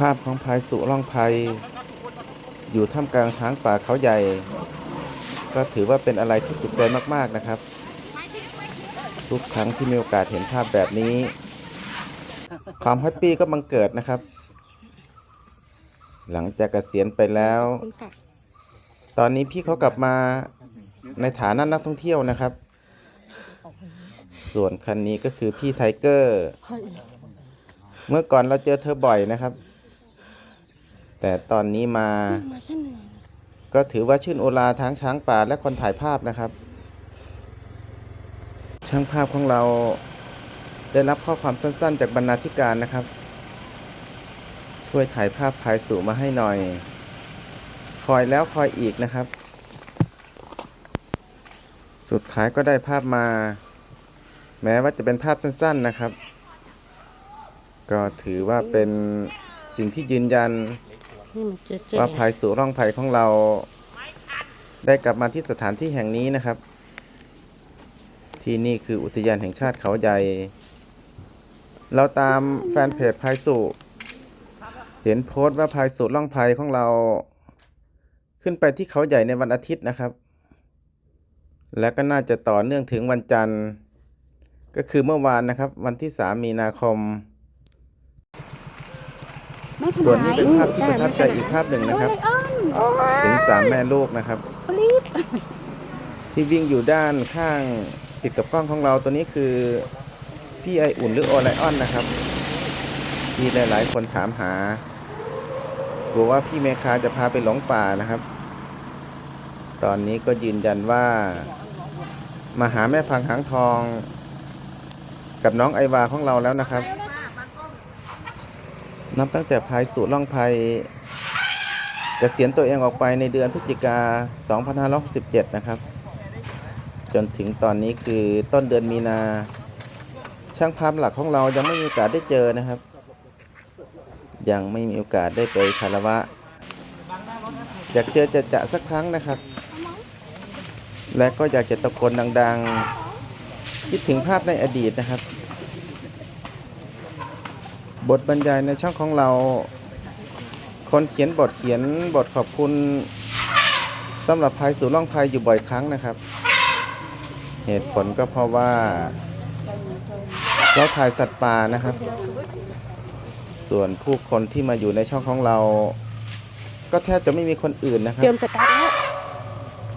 ภาพของพายสุร่องภัย อยู่ท่ามกลางช้างป่าเขาใหญ่ ก็ถือว่าเป็นอะไรที่สุดใจมากๆนะครับ ทุกครั้งที่มีโอกาสเห็นภาพแบบนี้ ความแฮปปี้ก็บังเกิดนะครับ หลังจากเกษียณไปแล้ว ตอนนี้พี่เขากลับมาในฐานะนักท่องเที่ยวนะครับ ส่วนคันนี้ก็คือพี่ไทเกอร์ เมื่อก่อนเราเจอเธอบ่อยนะครับ แต่ตอนนี้มา ก็ถือว่าชื่นโอลาทั้งช้างป่าและคนถ่ายภาพนะครับ ช่างภาพของเราได้รับข้อความสั้นๆ จากบรรณาธิการนะครับ ช่วยถ่ายภาพภายสู่มาให้หน่อย คอยแล้วคอยอีกนะครับ สุดท้ายก็ได้ภาพมา แม้ว่าจะเป็นภาพสั้นๆนะครับ ก็ถือว่าเป็นสิ่งที่ยืนยัน นี่มันเจ๊ว่าภายสู่ร่องไผ่ของเรา ได้กลับมาที่สถานที่แห่งนี้นะครับ ที่นี่คืออุทยานแห่งชาติเขาใหญ่ เราตามแฟนเพจภายสู่เห็นโพสต์ว่าภายสู่ร่องไผ่ของเรา ขึ้นไปที่เขาใหญ่ในวันอาทิตย์นะครับ และก็น่าจะต่อเนื่องถึงวันจันทร์ ก็คือเมื่อวานนะครับ วันที่ 3 มีนาคม ส่วนนี้เป็นภาพที่ประทับใจอีกภาพหนึ่งนะครับเห็นสามแม่ลูกนะครับที่วิ่งอยู่ด้านข้างติดกับกล้องของเราตัวนี้คือพี่ไออุ่นหรือโอไลออนนะครับที่หลาย ๆ คนถามหากลัวว่าพี่เมคาจะพาไปหลงป่านะครับ ตอนนี้ก็ยืนยันว่า มาหาแม่พังหางทอง กับน้องไอวาของเราแล้วนะครับ นับตั้งแต่ภายสู่ล่องภัยเกษียณตัวเองออกไปในเดือนพฤศจิกา2567 นะครับ จนถึงตอนนี้คือต้นเดือนมีนา ช่างภาพหลักของเรายังไม่มีโอกาสได้เจอนะครับ ยังไม่มีโอกาสได้ไปคารวะ อยากเจอจะจะสักครั้งนะครับ และก็อยากจะตะโกนดัง ๆ คิดถึงภาพในอดีตนะครับ บทบรรยายในช่องของเรา คนเขียนบทเขียนบทขอบคุณสำหรับภัยสู่ร่องภัยอยู่บ่อยครั้งนะครับ เหตุผลก็เพราะว่าเราถ่ายสัตว์ป่านะครับ ส่วนผู้คนที่มาอยู่ในช่องของเรา ก็แทบจะไม่มีคนอื่นนะครัเตรียบมสตาร์ท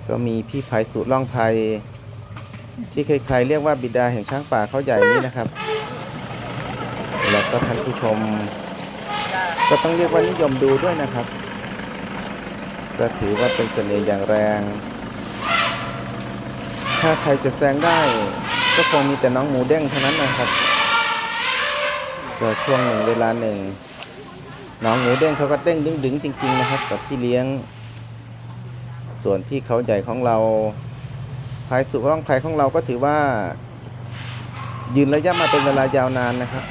แล้วก็มีพี่ภัยสุร่องภัย ที่ใครๆเรียกว่าบิดาแห่งช้างป่าเขาใหญ่นี้นะครับ แล้วก็ท่านผู้ชม ก็ต้องเรียกว่านิยมดูด้วยนะครับ ก็ถือว่าเป็นเสน่ห์อย่างแรง ถ้าใครจะแซงได้ ก็คงมีแต่น้องหมูเด้งเท่านั้นนะครับก็ช่วงหนึ่งเวลาหนึ่งน้องหมูเด้งเขาก็เด้งดึงๆจริง ๆ นะครับ กับที่เลี้ยง ส่วนที่เขาใหญ่ของเราภายสุร่องไผ่ของเราก็ถือว่า ยืนระยะมาเป็นเวลายาวนานนะครับ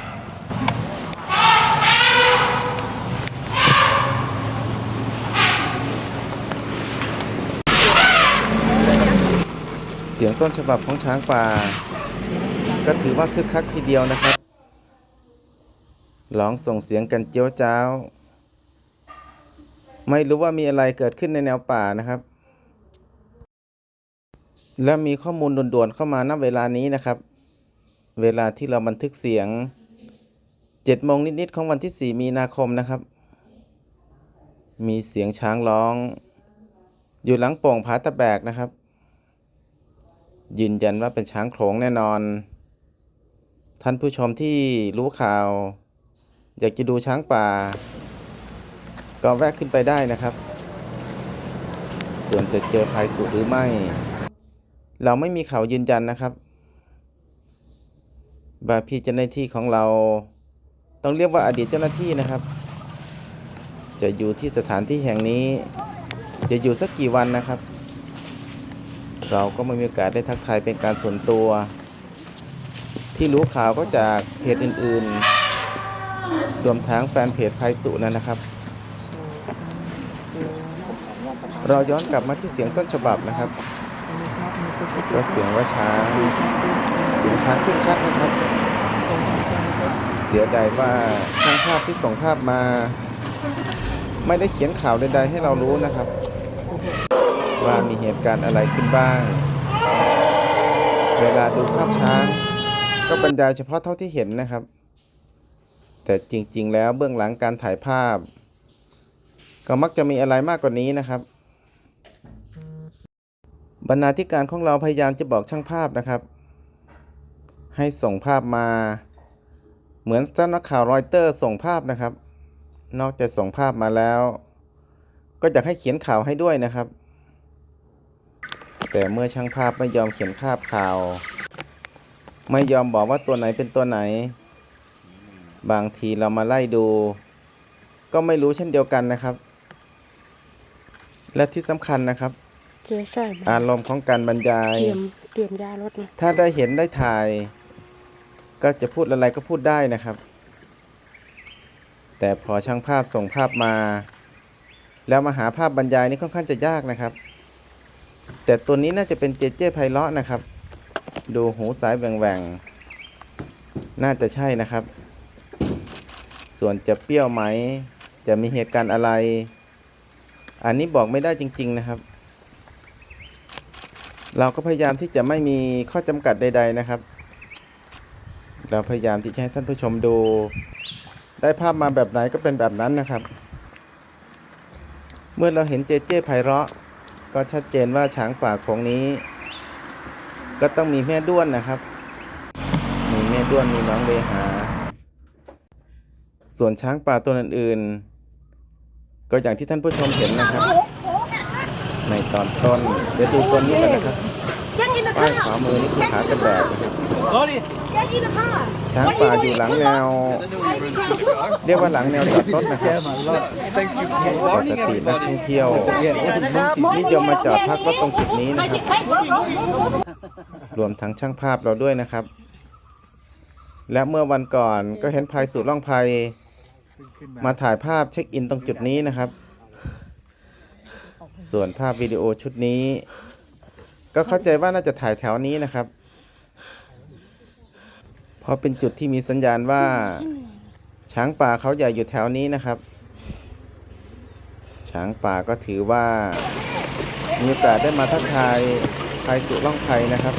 เสียงต้นฉบับของช้างป่า ก็ถือว่าคึกคักทีเดียวนะครับร้องส่งเสียงกันเจียวจ้าว ไม่รู้ว่ามีอะไรเกิดขึ้นในแนวป่านะครับ และมีข้อมูลด่วนๆเข้ามาณเวลานี้นะครับ เวลาที่เราบันทึกเสียง7โมงนิดๆของวันที่ 4 มีนาคมนะครับ มีเสียงช้างร้อง อยู่หลังโป่งผาตะแบกนะครับ ยืนยันว่าเป็นช้างโขลงแน่นอน ท่านผู้ชมที่รู้ข่าว อยากจะดูช้างป่า ก็แวะขึ้นไปได้นะครับ ส่วนจะเจอภัยสูหรือไม่ เราไม่มีข่าวยืนยันนะครับบาพี่เจ้าหน้าที่ของเรา ต้องเรียกว่าอดีตเจ้าหน้าที่นะครับ จะอยู่ที่สถานที่แห่งนี้ จะอยู่สักกี่วันนะครับ เราก็ไม่มีโอกาสได้ทักทายเป็นการส่วนตัว ที่รู้ข่าวก็จากเพจอื่นๆ รวมทั้งแฟนเพจภัยสุนั่นนะครับ เราย้อนกลับมาที่เสียงต้นฉบับนะครับก็เสียงว่าช้าเสียงช้าขึ้นคักนะครับ เสียดายว่าช่างภาพที่ส่งภาพมา ไม่ได้เขียนข่าวใดๆให้เรารู้นะครับ ว่ามีเหตุการณ์อะไรขึ้นบ้าง เวลาดูภาพช้าง ก็บรรยายเฉพาะเท่าที่เห็นนะครับ แต่จริง ๆ แล้วเบื้องหลังการถ่ายภาพ ก็มักจะมีอะไรมากกว่านี้นะครับ บรรณาธิการของเราพยายามจะบอกช่างภาพนะครับ ให้ส่งภาพมา เหมือนเจ้านักข่าวรอยเตอร์ส่งภาพนะครับ นอกจากส่งภาพมาแล้วก็อยากให้เขียนข่าวให้ด้วยนะครับ แต่เมื่อช่างภาพไม่ยอมเขียนภาพข่าว ไม่ยอมบอกว่าตัวไหนเป็นตัวไหน บางทีเรามาไล่ดู ก็ไม่รู้เช่นเดียวกันนะครับ และที่สำคัญนะครับ เจ๊ใช่ไหมอารมณ์ของการบรรยาย เตรียมเตรียมยารถนะถ้าได้เห็นได้ถ่าย ก็จะพูดอะไรก็พูดได้นะครับ แต่พอช่างภาพส่งภาพมา แล้วมาหาภาพบรรยายนี่ค่อนข้างจะยากนะครับ แต่ตัวนี้น่าจะเป็นเจเจไพเราะนะครับ ดูหูสายแหว่งๆ น่าจะใช่นะครับ ส่วนจะเปรี้ยวไหม จะมีเหตุการณ์อะไร อันนี้บอกไม่ได้จริง ๆนะครับ เราก็พยายามที่จะไม่มีข้อจำกัดใด ๆนะครับ เราพยายามที่จะให้ท่านผู้ชมดู ได้ภาพมาแบบไหนก็เป็นแบบนั้นนะครับ เมื่อเราเห็นเจเจไพเราะ ก็ชัดเจนว่าช้างป่าของนี้ ก็ต้องมีแม่ด้วนนะครับ มีแม่ด้วนมีน้องเบหา ส่วนช้างป่าตัวอื่นๆ ก็อย่างที่ท่านผู้ชมเห็นนะครับ ในตอนต้นเดี๋ยวดูตัวนี้กันนะครับ ป้ายข car! วามือนี่คือขากระแบกนะครับ Get in the car! ช้างป่าอยู่หลังแนว เรียกว่าหลังแนวจอดรถนะครับปกตินักท่องเที่ยวนิยมมาจอดพักรถตรงจุดนี้นะครับรวมทั้งช่างภาพเราด้วยนะครับ และเมื่อวันก่อนก็เห็นภายสู่ร่องภัยมาถ่ายภาพเช็คอินตรงจุดนี้นะครับ ส่วนภาพวิดีโอชุดนี้ ก็เข้าใจว่าน่าจะถ่ายแถวนี้นะครับ เพราะเป็นจุดที่มีสัญญาณว่า ช้างป่าเขาใหญ่อยู่แถวนี้นะครับ ช้างป่าก็ถือว่า มีโอกาสได้มาทักทายภายสู่ร่องภัยนะครับ